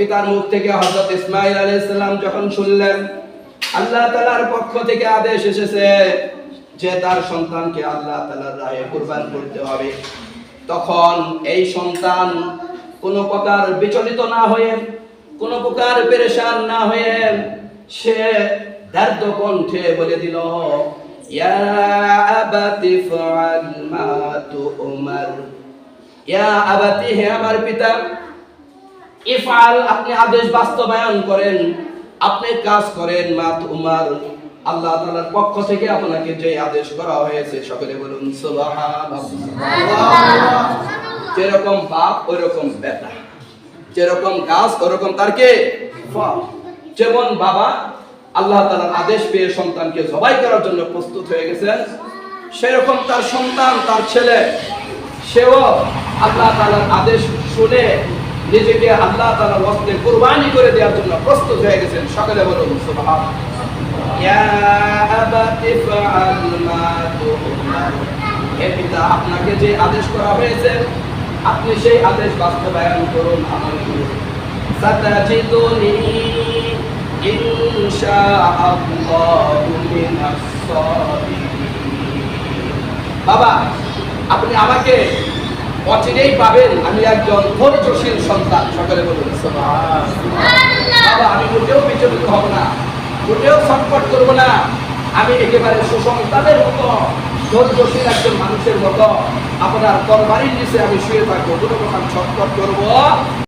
পিতার মুখ থেকে হযরত ইসমাঈল আলাইহিস সালাম যখন শুনলেন, আল্লাহ তাআলার পক্ষ থেকে আদেশ এসেছে যে তার সন্তানকে আল্লাহ তাআলার রাহে কুরবান করতে হবে। তখন এই সন্তান কোনো প্রকার বিচলিত না হয়ে, কোনো প্রকার পেরেশান না হয়ে সে দার্দ কণ্ঠে বলে দিল মা ইয়া আবাতি, হে আমার পিতা ইফআল আপনি আদেশ বাস্তবায়ন করেন, আপনি কাজ করেন মা তুমার আল্লাহ তাআলার পক্ষ থেকে আপনাকে যে আদেশ করা হয়েছে, সকলে বলুন, সুবহানাল্লাহ। যেরকম বাপ ওইরকম বেটা। যেরকম গাছ, ওরকম তার কে? যেমন বাবা, আল্লাহ তাআলার আদেশ পেয়ে সন্তানকে জবাই করার জন্য প্রস্তুত হয়ে গেছেন, সেরকম তার সন্তান, তার ছেলে। সেও আল্লাহ তাআলার আদেশ শুনে নিজেকে আল্লাহ তাআলার হস্তে কুরবানি করে দেওয়ার জন্য প্রস্তুত হয়ে গেছেন। সকলে বলুন পিতা, আপনাকে যে আদেশ করা হয়েছে, আপনি সেই আদেশ বাস্তবায়ন করুন আমল করুন। বাবা, আপনি আমাকে অচিরেই পাবেন আমি একজন ধৈর্যশীল সন্তান। সকালে বলুন বাবা, আমি মোটেও বিচলিত হব না। মোটেও সংকট করব না। আমি একেবারে সুসন্তানের মতো, ধৈর্যশীল একজন মানুষের মতো। আপনার তরবারির নিচে আমি শুয়ে থাকব কোনো প্রকার সংকট করব